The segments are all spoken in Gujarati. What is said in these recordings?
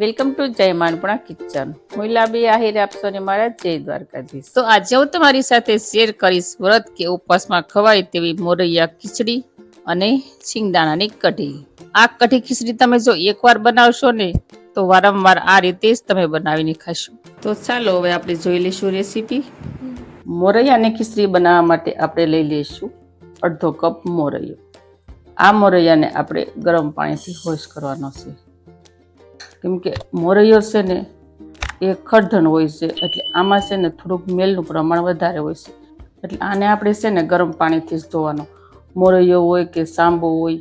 વેલકમ ટુ જય માનપુણા કિચન. હું લાંબી આહિર આપશો ને મારા જય દ્વારકાધીશ. તો આજે હું તમારી સાથે શેર કરીશ વ્રત કે ઉપવાસમાં ખવાય તેવી મોરૈયા ખીચડી અને સિંગદાણાની કઢી. આ કઢી ખીચડી તમે જો એકવાર બનાવશો ને, તો વારંવાર આ રીતે જ તમે બનાવીને ખાશો. તો ચાલો હવે આપણે જોઈ લઈશું રેસીપી મોરૈયાની ખીચડી બનાવવા માટે આપણે લઈ લઈશું અડધો કપ મોરૈયો. આ મોરૈયાને આપણે ગરમ પાણીથી હોશ કરવાનો છે. કેમ કે મોરૈયો છે ને, એ ખડધન હોય છે, એટલે આમાં છે ને થોડુંક મેલનું પ્રમાણ વધારે હોય છે. એટલે આને આપણે છે ને ગરમ પાણીથી જ ધોવાનો. મોરૈયો હોય કે સાંબો હોય,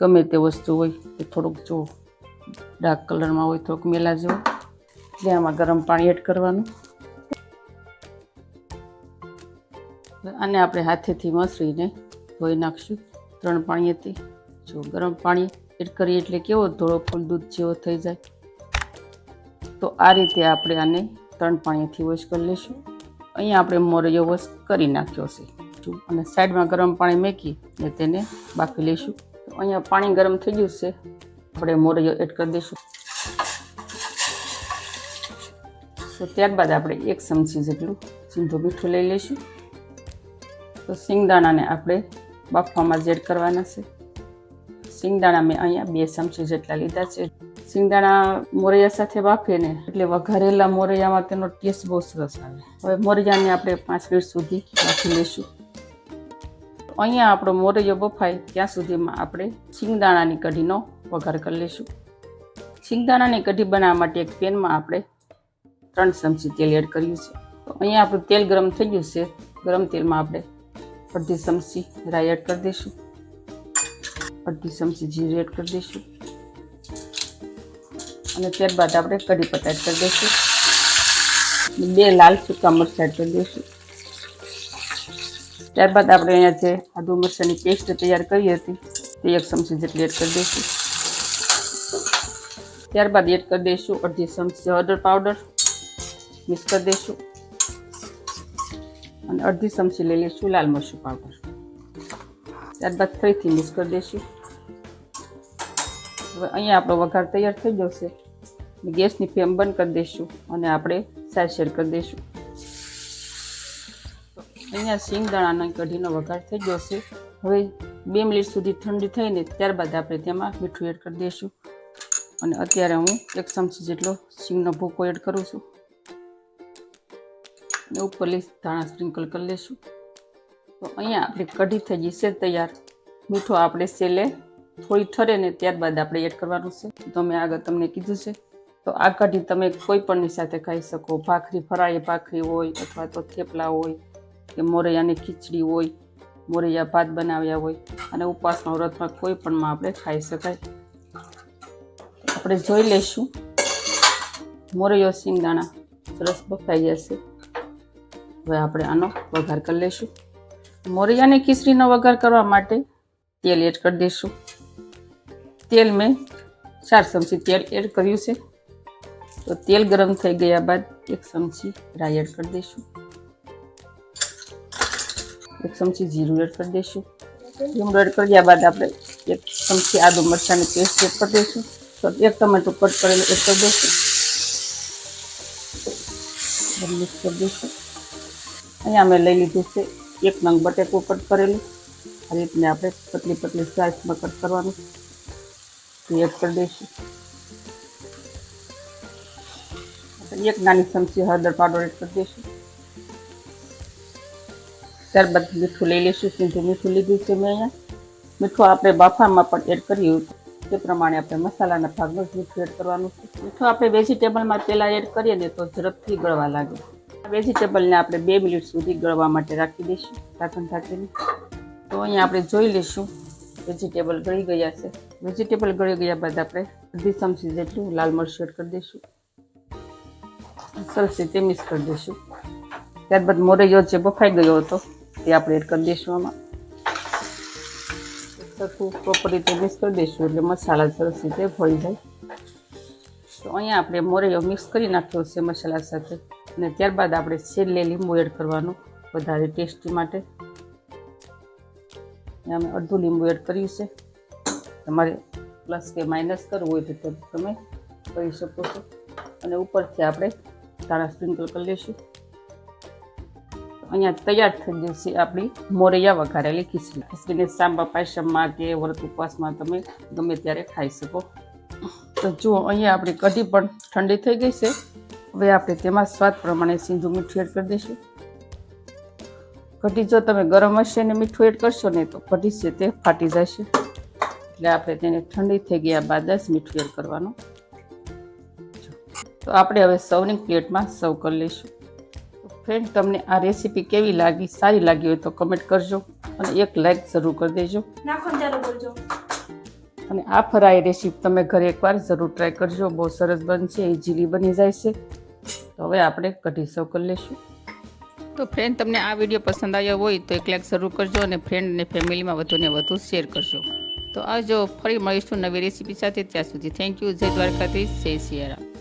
ગમે તે વસ્તુ હોય, એ થોડુંક જો ડાર્ક કલરમાં હોય, થોડુંક મેલા જેવો. એટલે આમાં ગરમ પાણી એડ કરવાનું. આને આપણે હાથેથી મસળીને ધોઈ નાખશું ત્રણ પાણીએથી. જો ગરમ પાણી એડ કરીએ એટલે કેવો ધોળો ફૂલ દૂધ જેવો થઈ જાય. તો આ રીતે આપણે આને ત્રણ પાણીથી વોશ કરી લઈશું. અહીંયા આપણે મોરૈયો વોશ કરી નાખ્યો છે. અને સાઈડમાં ગરમ પાણી મેકી ને તેને બાફી લઈશું. તો અહીંયા પાણી ગરમ થઈ ગયું છે. આપણે મોરૈયો એડ કરી દઈશું. તો ત્યારબાદ આપણે એક ચમચી જેટલું સીંધું મીઠું લઈ લઈશું. તો સિંગદાણાને આપણે બાફવામાં જ એડ કરવાના છે. સિંગદાણા મેં અહીંયા બે ચમચી જેટલા લીધા છે. સિંગદાણા મોરૈયા સાથે બાફીએ એટલે વઘારેલા મોરૈયામાં તેનો ટેસ્ટ બહુ સરસ આવે. હવે મોરૈયાને આપણે પાંચ મિનિટ સુધી બાફી લઈશું. અહીંયા આપણો મોરૈયો બફાય ત્યાં સુધીમાં આપણે સિંગદાણાની કઢીનો વઘાર કરી લઈશું. સિંગદાણાની કઢી બનાવવા માટે એક પેનમાં આપણે ત્રણ ચમચી તેલ એડ કર્યું છે. અહીંયા આપણું તેલ ગરમ થઈ ગયું છે. ગરમ તેલમાં આપણે અડધી ચમચી રાઈ એડ કરી દઈશું. અડધી ચમચી જીરું એડ કરી દઈશું. અને ત્યારબાદ આપણે કઢી પત્તા એડ કરી દઈશું. બે લાલ સૂકા મરચાં એડ કરી દઈશું. ત્યારબાદ આપણે અહીંયા જે આદુ મરચાંની પેસ્ટ તૈયાર કરી હતી, તે એક ચમચી જેટલી એડ કરી દઈશું. ત્યારબાદ એડ કરી દઈશું અડધી ચમચી હળદર પાવડર. મિક્સ કરી દઈશું. અને અડધી ચમચી લઈ લઈશું લાલ મરચું પાવડર. ત્યારબાદ ફરીથી મિક્સ કરી દઈશું. હવે અહીંયા આપણો વઘાર તૈયાર થઈ જશે. ગેસની ફ્લેમ બંધ કરી દઈશું અને આપણે સાર શેર કરી દઈશું. અહીંયા સિંગદાણાના કઢીનો વઘાર થઈ જશે. હવે બે મિનિટ સુધી ઠંડી થઈને ત્યારબાદ આપણે તેમાં મીઠું એડ કરી દઈશું. અને અત્યારે હું એક ચમચી જેટલો સિંગનો ભૂકો એડ કરું છું. અને ઉપરલી ધાણા સ્પ્રિંકલ કરી લઈશું. તો અહીંયા આપણી કઢી થઈ છે તૈયાર. મીઠો આપણે સેલે, થોડી ઠરે ને ત્યારબાદ આપણે એડ કરવાનું છે. તો મેં આગળ તમને કીધું છે. તો આ કઢી તમે કોઈ પણની સાથે ખાઈ શકો. ભાખરી, ફરાળી ભાખરી હોય અથવા તો થેપલા હોય, કે મોરૈયાની ખીચડી હોય, મોરૈયા ભાત બનાવ્યા હોય, અને ઉપવાસનો વ્રતમાં કોઈ પણમાં આપણે ખાઈ શકાય. આપણે જોઈ લઈશું. મોરૈયો સિંગદાણા સરસ બફાઈ જશે. હવે આપણે આનો વઘાર કરી લઈશું. મોરૈયાની ખીચડીનો વઘાર કરવા માટે તેલ એડ કરી દઈશું. તેલ મેં ચાર ચમચી તેલ એડ કર્યું છે. તો તેલ ગરમ થઈ ગયા બાદ એક ચમચી રાઈ એડ કરી દઈશું. એક ચમચી જીરું એડ કરી દઈશું. લીમડો એડ કર્યા બાદ આપણે એક ચમચી આદુ મરચાંની પેસ્ટ એડ કરી દઈશું. તો એક ટમેટું કટ કરેલું એડ કરી દઈશું. મિક્સ કરી દઈશું. અહીંયા અમે લઈ લીધું છે એક નંગ બટેકું કટ કરેલું. આ રીતને આપણે પતલી પતલી સ્લાઇસમાં કટ કરવાનું. એડ કરી દઈશું. એક નાની ચમચી હળદર પાવડર એડ કરી દઈશું. ત્યારબાદ મીઠું લઈ લઈશું, સીધું મીઠું લીધું છે મેં અહીંયા. મીઠું આપણે બાફામાં પણ એડ કર્યું તે પ્રમાણે આપણે મસાલાના ભાગમાં મીઠું એડ કરવાનું છે. મીઠું આપણે વેજીટેબલમાં પહેલાં એડ કરીએ ને તો ઝડપથી ગળવા લાગે. વેજીટેબલને આપણે બે મિનિટ સુધી ગળવા માટે રાખી દઈશું ઢાંકણ ઢાંકીને તો અહીંયા આપણે જોઈ લઈશું, વેજીટેબલ ગળી ગયા છે. વેજીટેબલ ગળી ગયા બાદ આપણે અડધી ચમચી જેટલું લાલ મરચું એડ કરી દઈશું. સરસ રીતે મિક્સ કરી દઈશું. ત્યારબાદ મોરૈયો જે બફાઈ ગયો હતો, તે આપણે એડ કરી દઈશું આમાં. સરખું પ્રોપર રીતે મિક્સ કરી દઈશું એટલે મસાલા સરસ રીતે ભળી જાય. તો અહીંયા આપણે મોરૈયો મિક્સ કરી નાખ્યો છે મસાલા સાથે. અને ત્યારબાદ આપણે છેલ્લે લીંબુ એડ કરવાનું વધારે ટેસ્ટી માટે. અમે અડધું લીંબુ એડ કર્યું છે. તમારે પ્લસ કે માઇનસ કરવું હોય તો તમે કરી શકો છો. અને ઉપરથી આપણે ધાણા સ્પ્રિંકલ કરી લઈશું. અહીંયા તૈયાર થઈ જશે આપણી મોરૈયા વઘારેલી ખીચડી. ખીચડીને સાંબા પાયસમમાં કે વ્રત ઉપવાસમાં તમે ગમે ત્યારે ખાઈ શકો. તો જુઓ, અહીંયા આપણી કઢી પણ ઠંડી થઈ ગઈ છે. હવે આપણે તેમાં સ્વાદ પ્રમાણે સીંધું મીઠું એડ કરી દઈશું. ઘટી જો તમે ગરમ હશે ને મીઠું એડ કરશો ને તો ઘટી છે તે ફાટી જશે. એટલે આપણે તેને ઠંડી થઈ ગયા બાદ જ મીઠું એડ કરવાનું. તો આપણે હવે સૌની પ્લેટમાં સર્વ કરી લઈશું. ફ્રેન્ડ તમને આ રેસીપી કેવી લાગી સારી લાગી હોય તો કમેન્ટ કરજો અને એક લાઈક જરૂર કરી દેજો. કરજો. અને આ ફરાઈ રેસીપી તમે ઘરે એકવાર જરૂર ટ્રાય કરજો. બહુ સરસ બનશે ઇઝીલી બની જાય છે. હવે આપણે કઢી સર્વ કરી લઈશું તો ફ્રેન્ડ તમને આ વીડિયો પસંદ આવ્યો હોય તો એક લાઈક જરૂર કરજો અને ફ્રેન્ડ અને ફેમિલીમાં વધુને વધુ શેર કરજો. તો આજો ફરી મળીશું નવી રેસીપી સાથે. ત્યાં સુધી થેન્ક યુ જય દ્વારકાધીશ, જય સિયારામ.